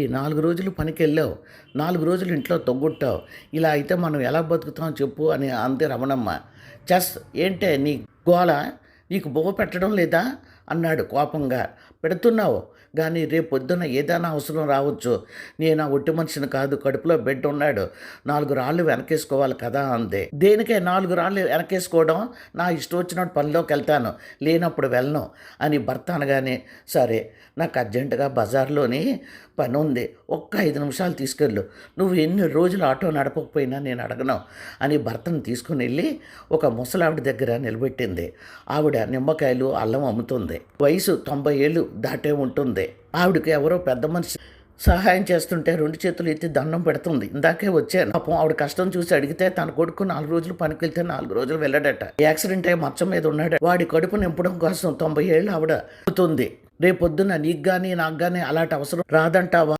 నాలుగు రోజులు పనికి వెళ్ళావు నాలుగు రోజులు ఇంట్లో తొగ్గుట్టావు ఇలా అయితే మనం ఎలా బతుకుతాం చెప్పు అని అంతే రమణమ్మ. చెస్ ఏంటే నీ గోల? నీకు బొవ్వ పెట్టడం లేదా? అన్నాడు కోపంగా. పెడుతున్నావు. కానీ రేపు పొద్దున్న ఏదైనా అవసరం రావచ్చు. నేను ఆ ఒట్టి మనిషిని కాదు కడుపులో బిడ్డ ఉన్నాడు. నాలుగు రాళ్ళు వెనకేసుకోవాలి కదా అంది. దేనికే నాలుగు రాళ్ళు వెనకేసుకోవడం? నా ఇష్టం వచ్చినట్టు పనిలోకి వెళ్తాను. లేనప్పుడు వెళ్ళను అని భర్త అనగానే సరే నాకు అర్జెంటుగా బజార్లోని పని ఉంది. ఒక్క ఐదు నిమిషాలు తీసుకెళ్ళు. నువ్వు ఎన్ని రోజులు ఆటో నడపకపోయినా నేను అడగను అని భర్తను తీసుకుని వెళ్ళి ఒక ముసలావిడ దగ్గర నిలబెట్టింది. ఆవిడ నిమ్మకాయలు అల్లం అమ్ముతుంది. వయసు తొంభై ఏళ్ళు దాటే ఉంటుంది. ఆవిడకి ఎవరో పెద్ద మనిషి సహాయం చేస్తుంటే రెండు చేతులు ఎత్తి దండం పెడుతుంది. ఇందాకే వచ్చాను. పాపం ఆవిడ కష్టం చూసి అడిగితే తన కొడుకు నాలుగు రోజులు పనికి వెళ్తే నాలుగు రోజులు వెళ్ళాడట. యాక్సిడెంట్ అయ్యి మచ్చం మీద ఉన్నాడు వాడి కడుపు నింపడం కోసం తొంభై ఏళ్ళు ఆవిడ అవుతుంది. రేపొద్దున నీకు కానీ నాకు కానీ అలాంటి అవసరం రాదంటావా?